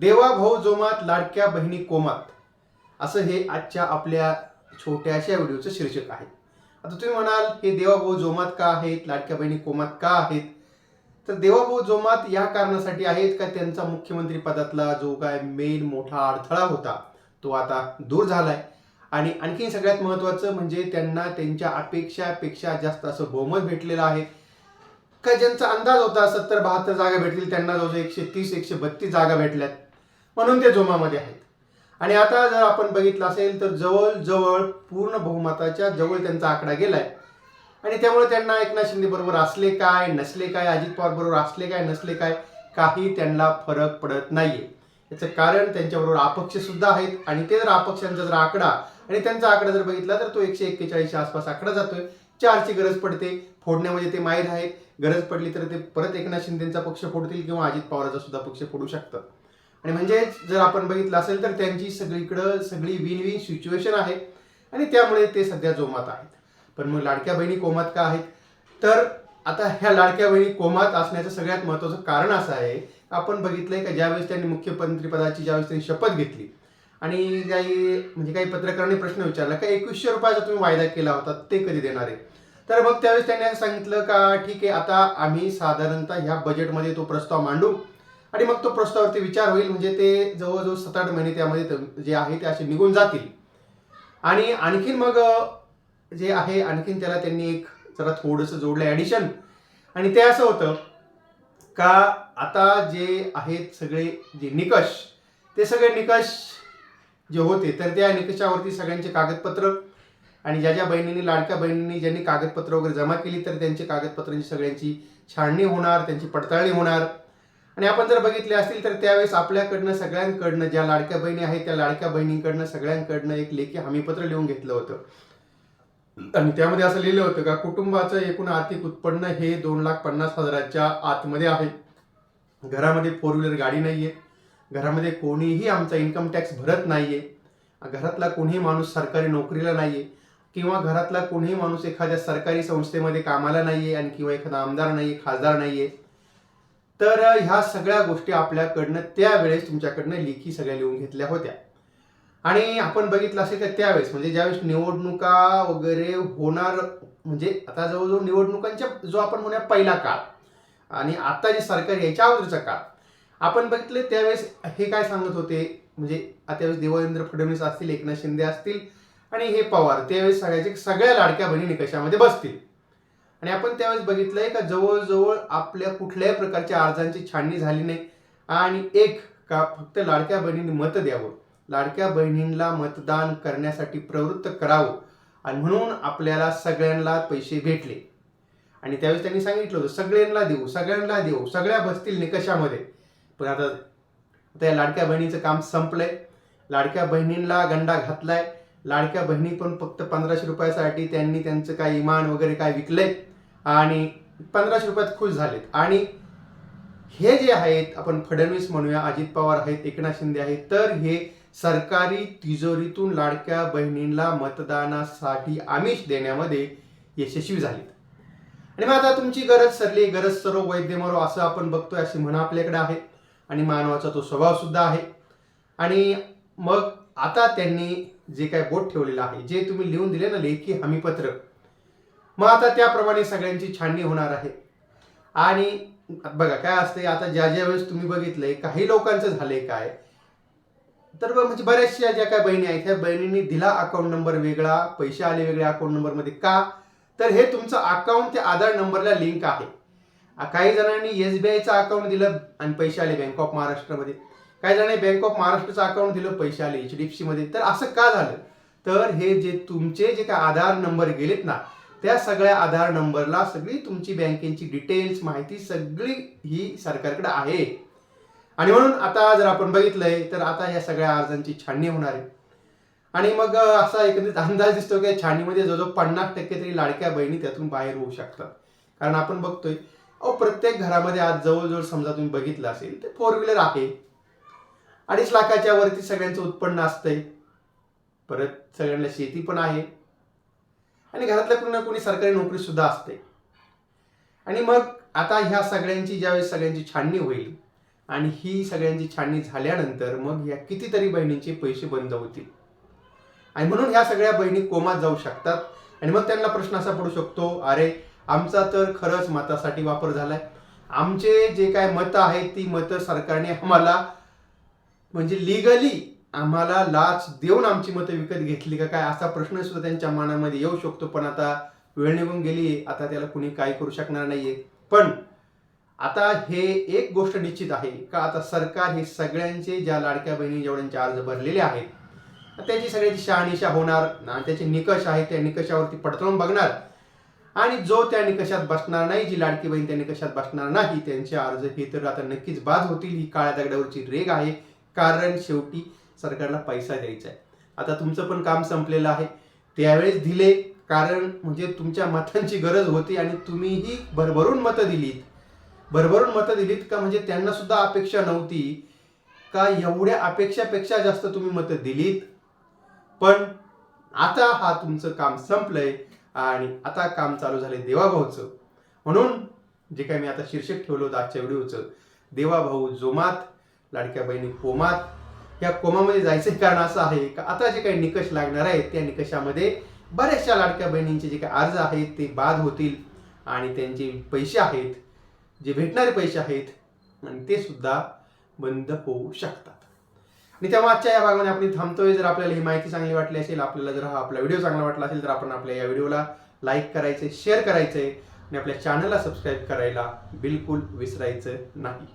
देवा भाऊ जोमात लाडक्या बहिणी कोमात. असं हे आजच्या आपल्या छोट्याशा व्हिडिओचं शीर्षक आहे. आता तुम्ही म्हणाल हे देवा भाऊ जोमात का आहेत? लाडक्या बहिणी कोमात का आहेत? तर देवाभाऊ जोमात या कारणासाठी आहेत का? त्यांचा मुख्यमंत्री पदातला जो काय मेन मोठा अडथळा होता तो आता दूर झालाय. आणि आणखी सगळ्यात महत्त्वाचं म्हणजे त्यांना त्यांच्या अपेक्षापेक्षा जास्त असं बहुमत भेटलेलं आहे. का ज्यांचा अंदाज होता सत्तर बहात्तर जागा भेटतील त्यांना जवळजवळ एकशे तीस एकशे बत्तीस जागा भेटल्यात. म्हणून ते जोमामध्ये आहेत. आणि आता जर आपण बघितलं असेल तर जवळजवळ पूर्ण बहुमताच्या जवळ त्यांचा आकडा गेलाय. आणि त्यामुळे त्यांना एकनाथ शिंदे बरोबर असले काय नसले काय अजित पवार बरोबर असले काय नसले काय काही त्यांना फरक पडत नाहीये. याचं कारण त्यांच्याबरोबर अपक्ष सुद्धा आहेत. आणि ते जर अपक्षांचा जर आकडा आणि त्यांचा आकडा जर बघितला तर तो एकशे एक्केचाळीसच्या आसपास आकडा जातोय. चारची गरज पडते. फोडण्यामध्ये ते माहीत आहेत. गरज पडली तर ते परत एकनाथ शिंदेचा पक्ष फोडतील किंवा अजित पवारचा सुद्धा पक्ष फोडू शकतात. आणि म्हणजेच जर आपण बघितलं असेल तर त्यांची सगळीकडं सगळी विन विन सिच्युएशन आहे. आणि त्यामुळे ते सध्या जोमात आहेत. पण मग लाडक्या बहिणी कोमात का आहेत? तर आता ह्या लाडक्या बहिणी कोमात असण्याचं सगळ्यात महत्त्वाचं कारण असं आहे आपण बघितलंय का ज्यावेळेस त्यांनी मुख्यमंत्रीपदाची ज्यावेळेस त्यांनी शपथ घेतली आणि काही म्हणजे काही पत्रकारांनी प्रश्न विचारला का एकवीसशे रुपयाचा तुम्ही वायदा केला होता ते कधी देणार आहे? तर मग त्यावेळेस त्यांनी सांगितलं का ठीक आहे आता आम्ही साधारणतः ह्या बजेटमध्ये तो प्रस्ताव मांडू आणि मग तो प्रस्तावावरती विचार होईल म्हणजे ते जवळजवळ सात आठ महिने त्यामध्ये जे आहे ते असे निघून जातील. आणि आणखीन मग जे आहे आणखीन त्याला त्यांनी एक जरा थोडंसं जोडलं ॲडिशन आणि ते असं होतं का आता जे आहेत सगळे जे निकष ते सगळे निकष जे होते तर त्या निकषावरती सगळ्यांचे कागदपत्र आणि ज्या ज्या बहिणींनी लाडक्या बहिणींनी ज्यांनी कागदपत्र वगैरे जमा केली तर त्यांची कागदपत्रांची सगळ्यांची छाणणी होणार त्यांची पडताळणी होणार. आणि आपण जर बघितले असतील तर त्यावेळेस आपल्याकडनं सगळ्यांकडनं ज्या लाडक्या बहिणी आहेत त्या लाडक्या बहिणींकडनं सगळ्यांकडनं एक लेखी हमीपत्र लिहून घेतलं होतं. आणि त्यामध्ये असं लिहिलं होतं का कुटुंबाचं एकूण आर्थिक उत्पन्न हे दोन लाख पन्नास हजाराच्या आतमध्ये आहे. घरामध्ये फोर व्हीलर गाडी नाहीये. घरामध्ये कोणीही आमचा इन्कम टॅक्स भरत नाहीये. घरातला कोणीही माणूस सरकारी नोकरीला नाहीये. किंवा घरातला कोणीही माणूस एखाद्या सरकारी संस्थेमध्ये कामाला नाहीये आणि किंवा एखादा आमदार नाहीये खासदार नाहीये. तर ह्या सगळ्या गोष्टी आपल्याकडनं त्यावेळेस तुमच्याकडनं लेखी सगळ्या लिहून घेतल्या होत्या. आणि आपण बघितलं असेल तर त्यावेळेस म्हणजे ज्यावेळेस निवडणुका वगैरे होणार म्हणजे आता जवळजवळ निवडणुकांच्या जो आपण म्हणूया पहिला काळ आणि आता जे सरकार यायच्या अगोदरचा काळ आपण बघितले त्यावेळेस हे काय सांगत होते? म्हणजे आता त्यावेळेस देवेंद्र फडणवीस असतील एकनाथ शिंदे असतील आणि हे पवार त्यावेळेस सगळ्याचे सगळ्या लाडक्या बहिणी निकषामध्ये बसतील? आणि आपण त्यावेळेस बघितलंय का जवळजवळ आपल्या कुठल्याही प्रकारच्या अर्जांची छाननी झाली नाही. आणि एक का फक्त लाडक्या बहिणींनी मत द्यावं. लाडक्या बहिणींना मतदान करण्यासाठी प्रवृत्त करावं. आणि म्हणून आपल्याला सगळ्यांना पैसे भेटले. आणि त्यावेळेस त्यांनी सांगितलं होतं सगळ्यांना देऊ सगळ्यांना देऊ सगळ्या बसतील निकषामध्ये. पण आता आता या लाडक्या बहिणीचं काम संपलंय. लाडक्या बहिणींना गंडा घातलाय. लाडक्या बहिणी पण फक्त पंधराशे रुपयासाठी त्यांनी त्यांचं काय इमान वगैरे काय विकले आणि पंधराशे रुपयात खुश झालेत. आणि हे जे आहेत आपण फडणवीस म्हणूया अजित पवार आहेत एकनाथ शिंदे आहेत तर हे सरकारी तिजोरीतून लाडक्या बहिणींना मतदानासाठी आमिष देण्यामध्ये यशस्वी झालेत. आणि मग आता तुमची गरज सरली गरज सर्व वैद्य मरो असं आपण बघतोय अशी म्हणा आपल्याकडे आहे आणि मानवाचा तो स्वभाव सुद्धा आहे. आणि मग आता त्यांनी जे काय बोट ठेवलेलं आहे जे तुम्ही लिहून दिले ना लेखी हमीपत्र मग आता त्याप्रमाणे सगळ्यांची छाननी होणार आहे. आणि बघा काय असते आता ज्या ज्या वेळेस तुम्ही बघितलंय काही लोकांचं झालंय काय तर म्हणजे बऱ्याचशा ज्या काय बहिणी आहेत त्या बहिणींनी दिला अकाउंट नंबर वेगळा पैसे आले वेगळ्या अकाउंट नंबरमध्ये का? तर हे तुमचं अकाउंट त्या आधार नंबरला लिंक आहे. काही जणांनी एस बी आयचं अकाउंट दिलं आणि पैसे आले बँक ऑफ महाराष्ट्रामध्ये काही जणांनी बँक ऑफ महाराष्ट्रचं अकाउंट दिलं पैसे आले एच डी एफ सी मध्ये. तर असं का झालं? तर हे जे तुमचे जे काय आधार नंबर गेलेत ना त्या सगळ्या आधार नंबरला सगळी तुमची बँकेची डिटेल्स माहिती सगळी ही सरकारकडे आहे. आणि म्हणून आता जर आपण बघितलंय तर आता या सगळ्या अर्जांची छाननी होणार आहे. आणि मग असा एकंदरीत अंदाज दिसतो की छाननीमध्ये जवळजवळ पन्नास टक्के तरी लाडक्या बहिणी त्यातून बाहेर होऊ शकतात. कारण आपण बघतोय अहो प्रत्येक घरामध्ये आज जवळजवळ समजा तुम्ही बघितलं असेल तर फोर व्हीलर आहे. अडीच लाखाच्या वरती सगळ्यांचं उत्पन्न असतंय. परत सगळ्यांना शेती पण आहे. आणि घरातल्या कोणी ना कोणी सरकारी नोकरी सुद्धा असते. आणि मग आता ह्या सगळ्यांची ज्यावेळेस सगळ्यांची छाननी होईल आणि ही सगळ्यांची छाननी झाल्यानंतर मग या कितीतरी बहिणींचे पैसे बंद होतील. आणि म्हणून ह्या सगळ्या बहिणी कोमात जाऊ शकतात. आणि मग त्यांना प्रश्न असा पडू शकतो अरे आमचा तर खरंच मतासाठी वापर झालाय. आमचे जे काय मतं आहेत ती मतं सरकारने आम्हाला म्हणजे लिगली आम्हाला लाच देऊन आमची मतं विकत घेतली का काय असा प्रश्न सुद्धा त्यांच्या मनामध्ये येऊ शकतो. पण आता वेळ निघून गेली आता त्याला कुणी काय करू शकणार नाहीये. पण आता हे एक गोष्ट निश्चित आहे का आता सरकार हे सगळ्यांचे ज्या लाडक्या बहिणी जेवढ्यांचे अर्ज भरलेले आहेत त्याची सगळ्याची शहानिशा होणार आणि त्याचे निकष आहेत त्या निकषावरती पडताळून बघणार. आणि जो त्या निकषात बसणार नाही जी लाडकी बहीण त्या निकषात बसणार नाही त्यांचे अर्ज हे तर आता नक्कीच बाद होतील. ही काळ्या दगडावरची रेग आहे. कारण शेवटी सरकारला पैसा द्यायचा आहे. आता तुमचं पण काम संपलेलं आहे. त्यावेळेस दिले कारण म्हणजे तुमच्या मतांची गरज होती आणि तुम्हीही भरभरून मतं दिलीत. भरभरून मतं दिलीत का म्हणजे त्यांना सुद्धा अपेक्षा नव्हती. का एवढ्या अपेक्षापेक्षा जास्त तुम्ही मतं दिलीत? पण आता हा तुमचं काम संपलंय आणि आता काम चालू झाले देवाभाऊचं. म्हणून जे काय मी आता शीर्षक ठेवलं होतं आजच्या व्हिडिओचं देवाभाऊ जोमात लाडक्या बहिणी कोमात. या कोमामध्ये जायचं कारण असं आहे का आता जे काही निकष लागणार आहेत त्या निकषामध्ये बऱ्याचशा लाडक्या बहिणींचे जे काही अर्ज आहेत ते बाद होतील. आणि त्यांचे पैसे आहेत जे भेटणारे पैसे आहेत आणि ते सुद्धा बंद होऊ शकतात. आणि तेव्हा आजच्या या भागामध्ये आपण थांबतोय. जर आपल्याला ही माहिती चांगली वाटली असेल आपल्याला जर हा आपला व्हिडिओ चांगला वाटला असेल तर आपण आपल्या या व्हिडिओला लाईक करायचे शेअर करायचे आणि आपल्या चॅनलला सबस्क्राईब करायला बिलकुल विसरायचं नाही.